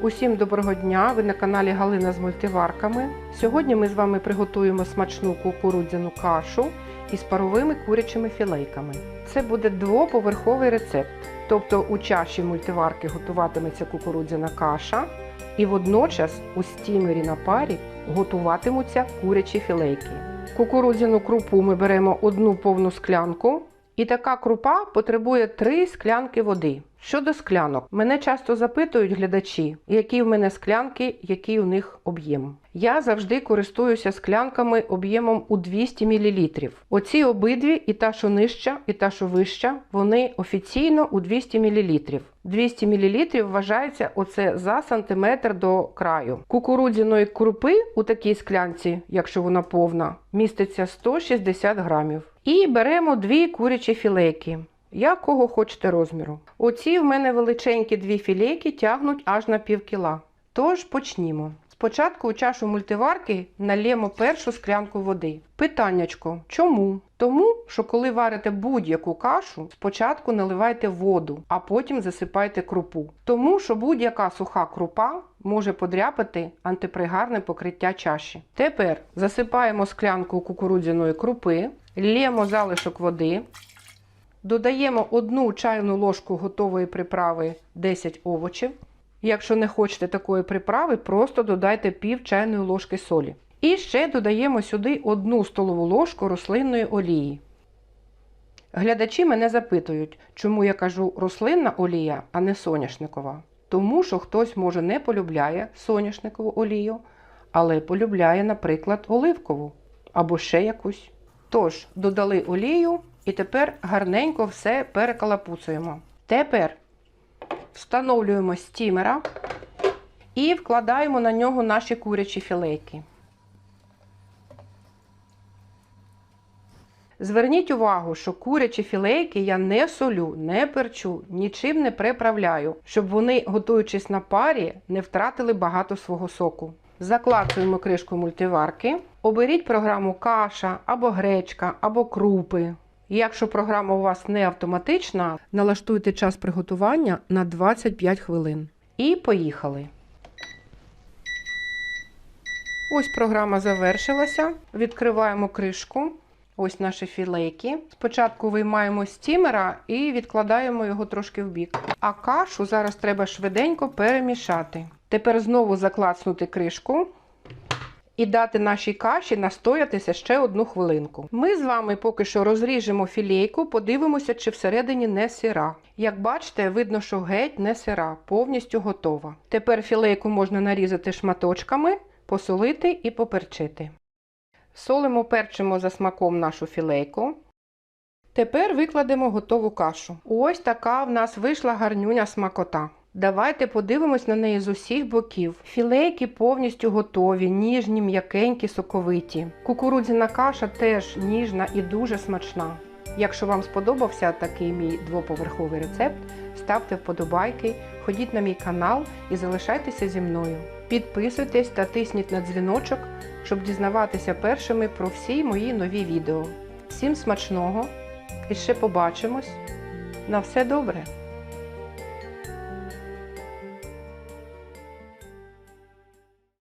Усім доброго дня! Ви на каналі Галина з мультиварками. Сьогодні ми з вами приготуємо смачну кукурудзяну кашу із паровими курячими філейками. Це буде двоповерховий рецепт. Тобто у чаші мультиварки готуватиметься кукурудзяна каша, і водночас у стімері на парі готуватимуться курячі філейки. Кукурудзяну крупу ми беремо одну повну склянку, і така крупа потребує 3 склянки води. Щодо склянок, мене часто запитують глядачі, які в мене склянки, який у них об'єм. Я завжди користуюся склянками об'ємом у 200 мл. Оці обидві, і та, що нижча, і та, що вища, вони офіційно у 200 мл. 200 мл вважається оце за сантиметр до краю. Кукурудзяної крупи у такій склянці, якщо вона повна, міститься 160 грамів. І беремо дві курячі філейки. Якого хочете розміру. Оці в мене величенькі дві філейки тягнуть аж на пів кіла. Тож почнімо. Спочатку у чашу мультиварки налємо першу склянку води. Питаннячко, чому? Тому, що коли варите будь-яку кашу, спочатку наливайте воду, а потім засипайте крупу. Тому що будь-яка суха крупа може подряпати антипригарне покриття чаші. Тепер засипаємо склянку кукурудзяної крупи, лємо залишок води. Додаємо одну чайну ложку готової приправи 10 овочів. Якщо не хочете такої приправи, просто додайте пів чайної ложки солі. І ще додаємо сюди одну столову ложку рослинної олії. Глядачі мене запитують, чому я кажу рослинна олія, а не соняшникова. Тому що хтось, може, не полюбляє соняшникову олію, але полюбляє, наприклад, оливкову або ще якусь. Тож, додали олію і тепер гарненько все перекалапуцуємо. Тепер встановлюємо стімера і вкладаємо на нього наші курячі філейки. Зверніть увагу, що курячі філейки я не солю, не перчу, нічим не приправляю, щоб вони, готуючись на парі, не втратили багато свого соку. Заклацуємо кришку мультиварки. Оберіть програму каша або гречка, або крупи. Якщо програма у вас не автоматична, налаштуйте час приготування на 25 хвилин. І поїхали. Ось програма завершилася. Відкриваємо кришку. Ось наші філейки. Спочатку виймаємо з стімера і відкладаємо його трошки в бік. А кашу зараз треба швиденько перемішати. Тепер знову заклацнути кришку і дати нашій каші настоятися ще одну хвилинку. Ми з вами поки що розріжемо філейку, подивимося, чи всередині не сира. Як бачите, видно, що геть не сира, повністю готова. Тепер філейку можна нарізати шматочками, посолити і поперчити. Солимо, перчимо за смаком нашу філейку. Тепер викладемо готову кашу. Ось така в нас вийшла гарнюня смакота. Давайте подивимось на неї з усіх боків. Філейки повністю готові, ніжні, м'якенькі, соковиті. Кукурудзяна каша теж ніжна і дуже смачна. Якщо вам сподобався такий мій двоповерховий рецепт, ставте вподобайки, ходіть на мій канал і залишайтеся зі мною. Підписуйтесь та тисніть на дзвіночок, щоб дізнаватися першими про всі мої нові відео. Всім смачного і ще побачимось! На все добре!